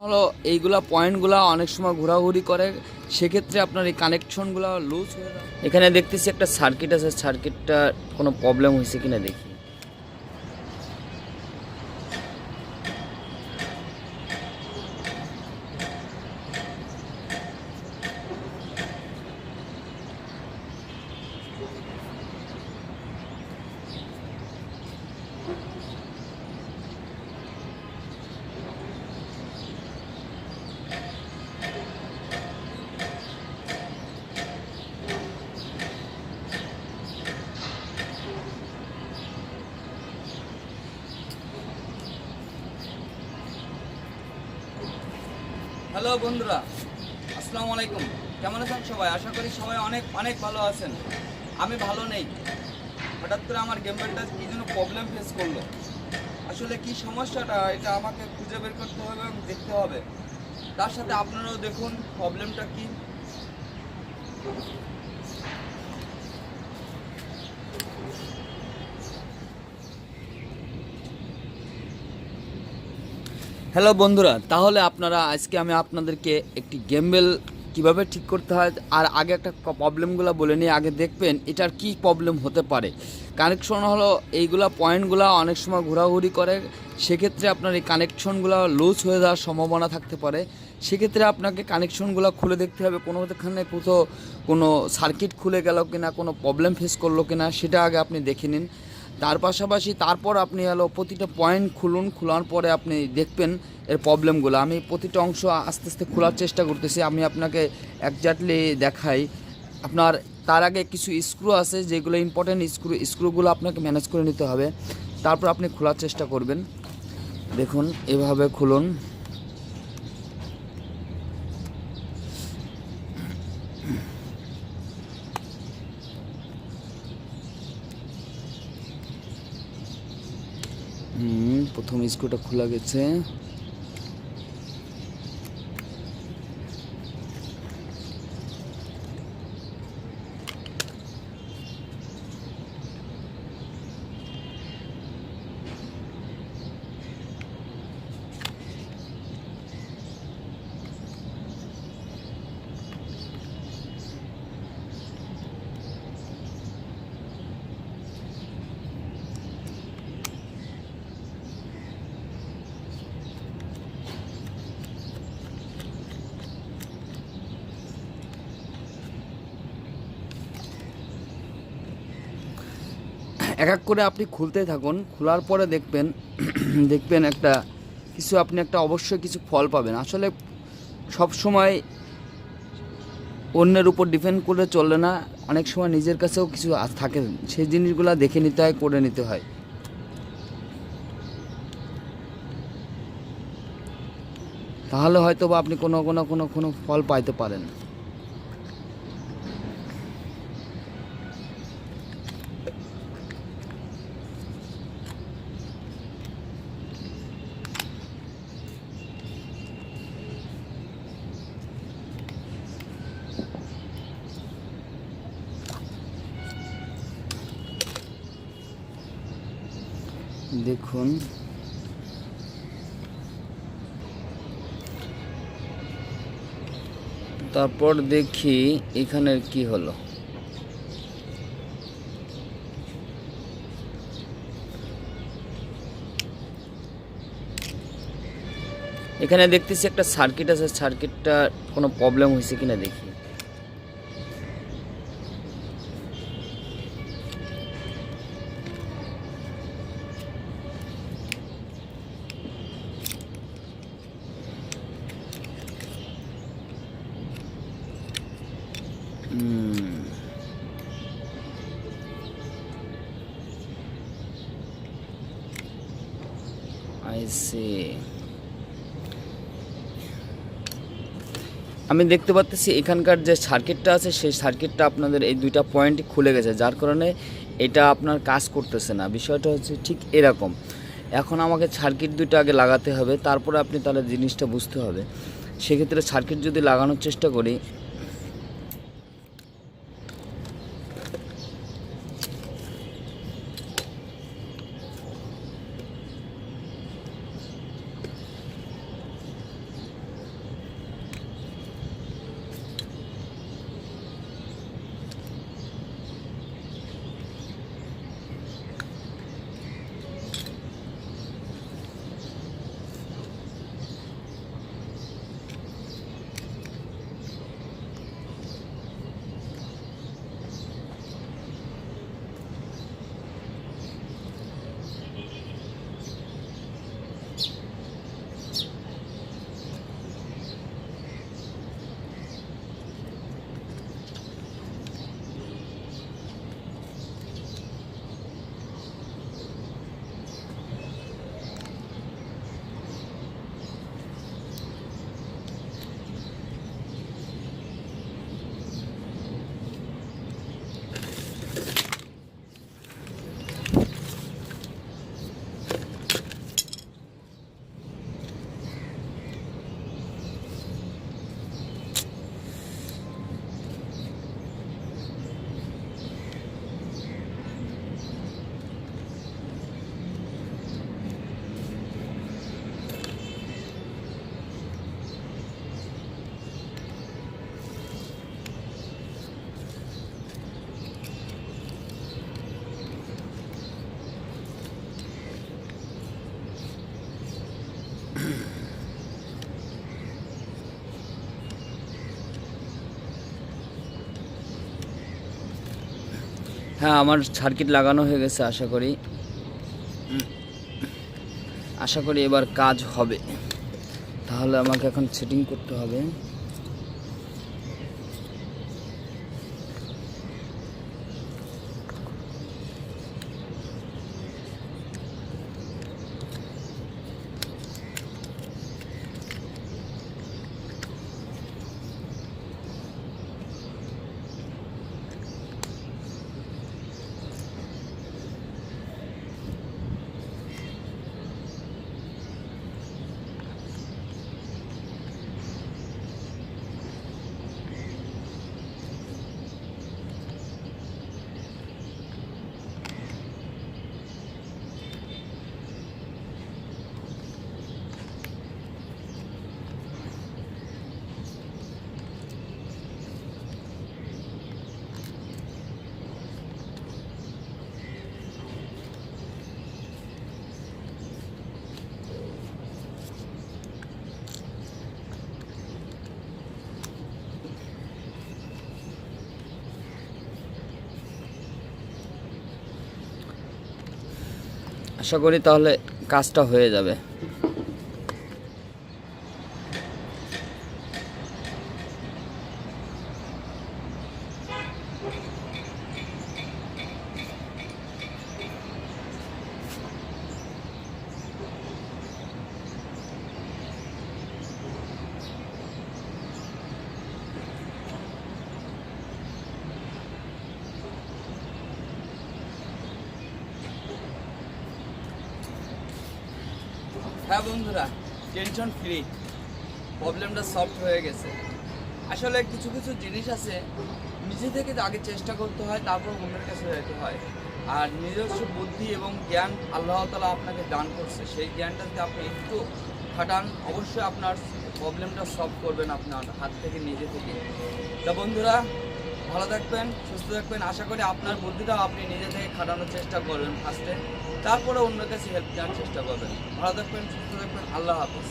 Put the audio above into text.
হলো এইগুলা পয়েন্টগুলা অনেক সময় ঘোরাঘুরি করে, সেক্ষেত্রে আপনার এই কানেকশনগুলো লুজ হয়ে যায়। এখানে দেখতেছি একটা সার্কিট আছে সার্কিটটা কোনো প্রবলেম হয়েছে কিনা দেখি। হ্যালো বন্ধুরা, আসসালামু আলাইকুম। কেমন আছেন সবাই? আশা করি সবাই অনেক অনেক ভালো আছেন। আমি ভালো নেই। হঠাৎ করে আমার গেমবেলটা কী যেন প্রবলেম ফেস করল। আসলে কি সমস্যাটা, এটা আমাকে খুঁজে বের করতে হবে এবং দেখতে হবে। তার সাথে আপনারাও দেখুন প্রবলেমটা কি। হ্যালো বন্ধুরা, তাহলে আপনারা আজকে আমি আপনাদেরকে একটি গেমবেল কীভাবে ঠিক করতে হয় আর আগে একটা প্রবলেমগুলো বলে নিয়ে আগে দেখবেন এটার কি প্রবলেম হতে পারে। কানেকশন হলো এইগুলা পয়েন্টগুলো অনেক সময় ঘোরাঘুরি করে, সেক্ষেত্রে আপনার এই কানেকশনগুলো লুজ হয়ে যাওয়ার সম্ভাবনা থাকতে পারে। সেক্ষেত্রে আপনাকে কানেকশনগুলো খুলে দেখতে হবে, কোনোখানে কোথাও কোনো সার্কিট খুলে গেল কিনা, কোনো প্রবলেম ফেস করল কিনা, সেটা আগে আপনি দেখে নিন। তার পাশাপাশি তারপর আপনি হলো প্রতিটা পয়েন্ট খুলুন, খোলার পরে আপনি দেখবেন এর প্রবলেমগুলো আমি প্রতিটা অংশ আস্তে আস্তে খোলার চেষ্টা করতেছি। আমি আপনাকে একজাক্টলি দেখাই। আপনার, তার আগে কিছু স্ক্রু আছে, যেগুলো ইম্পর্টেন্ট স্ক্রু স্ক্রুগুলো আপনাকে ম্যানেজ করে নিতে হবে। তারপর আপনি খোলার চেষ্টা করবেন। দেখুন, এভাবে খুলুন। প্রথম স্ক্রুটা খোলা গেছে। এক এক করে আপনি খুলতে থাকুন, খোলার পরে দেখবেন দেখবেন একটা কিছু আপনি একটা অবশ্যই কিছু ফল পাবেন। আসলে সব সময় অন্যের উপর ডিপেন্ড করে চললে না, অনেক সময় নিজের কাছেও কিছু থাকে। সেই জিনিসগুলো দেখে নিতে হয়, করে নিতে হয়। তাহলে হয়তো বা আপনি কোনো কোনো কোনো কোনো ফল পাইতে পারেন। দেখুন। তারপর দেখি এখানের কি হলো। এখানে দেখতেছি একটা সার্কিট আছে সার্কিটটা কোনো প্রবলেম হয়েছে কিনা দেখি। See. আমি দেখতে পাচ্ছি এখানকার যে সার্কিটটা আছে, সেই সার্কিটটা আপনাদের এই দুইটা পয়েন্টই খুলে গেছে, যার কারণে এটা আপনার কাজ করতেছে না। বিষয়টা হচ্ছে ঠিক এরকম। এখন আমাকে সার্কিট দুইটা আগে লাগাতে হবে, তারপরে আপনি তাহলে জিনিসটা বুঝতে হবে। সেক্ষেত্রে সার্কিট যদি লাগানোর চেষ্টা করি হ্যাঁ আমার সার্কিট লাগানো হয়ে গেছে, আশা করি। আশা করি এবার কাজ হবে। তাহলে আমাকে এখন সেটিং করতে হবে। আশা করি তাহলে কাজটা হয়ে যাবে। হ্যাঁ বন্ধুরা টেনশন ফ্রি প্রবলেমটা সলভ হয়ে গেছে। আসলে কিছু কিছু জিনিস আছে, নিজে থেকে আগে চেষ্টা করতে হয়, তারপর অন্যের কাছে যেতে হয়। আর নিজস্ব বুদ্ধি এবং জ্ঞান আল্লাহ তালা আপনাকে দান করছে। সেই জ্ঞানটা যদি আপনি একটু খাটান, অবশ্যই আপনার প্রবলেমটা সলভ করবেন আপনার হাত থেকে, নিজে থেকে। তা বন্ধুরা ভালো থাকবেন, সুস্থ থাকবেন। আশা করি আপনার বুদ্ধিটাও আপনি নিজে থেকে খাটানোর চেষ্টা করবেন ফার্স্টে তারপরে অন্য কাছে হেল্প দেওয়ার চেষ্টা করবেন। ভালো থাকবেন, সুস্থ থাকবেন। আল্লাহ হাফিজ।